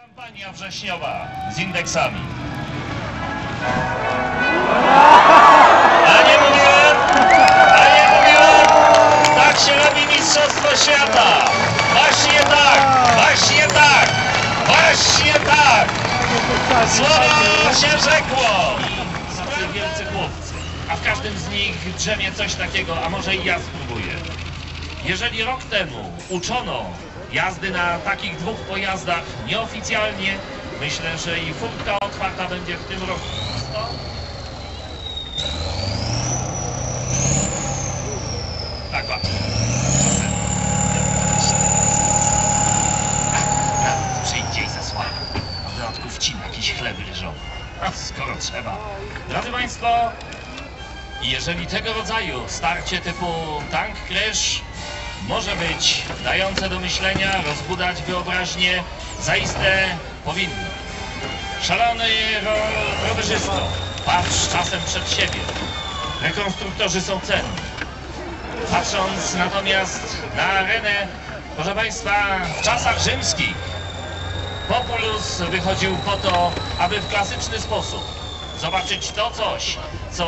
Kampania wrześniowa z indeksami. A nie mówiłem? A nie mówiłem? Tak się robi Mistrzostwo Świata! Właśnie tak! Właśnie tak! Właśnie tak! Słowo się rzekło! Tacy wielcy chłopcy, a w każdym z nich drzemie coś takiego, a może i ja spróbuję. Jeżeli rok temu uczono jazdy na takich dwóch pojazdach nieoficjalnie, myślę, że i furtka otwarta będzie w tym roku. Tak, bardzo. Przyjdzie i zasłania. A w dodatku wcina jakiś chleb ryżowy. A skoro trzeba. Drodzy Państwo, jeżeli tego rodzaju starcie typu tank crash może być dające do myślenia, rozbudać wyobraźnię, zaiste powinno. Szalony ro rowerzysto, patrz czasem przed siebie. Rekonstruktorzy są cenni. Patrząc natomiast na arenę, proszę Państwa, w czasach rzymskich Populus wychodził po to, aby w klasyczny sposób zobaczyć to coś, co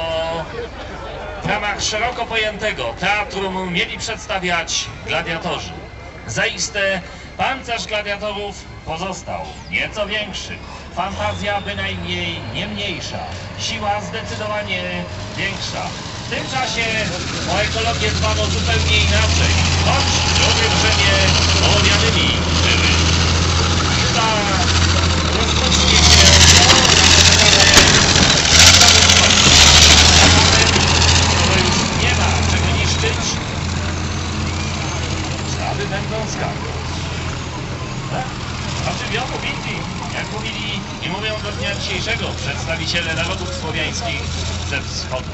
w ramach szeroko pojętego teatrum mieli przedstawiać gladiatorzy. Zaiste pancerz gladiatorów pozostał nieco większy, fantazja bynajmniej nie mniejsza, siła zdecydowanie większa. W tym czasie o ekologię dbano zupełnie inaczej, choć drugie drzemie sprawy będą zgadnąć. Tak? Znaczy ja mówili, jak mówili i mówią do dnia dzisiejszego przedstawiciele narodów słowiańskich ze wschodu.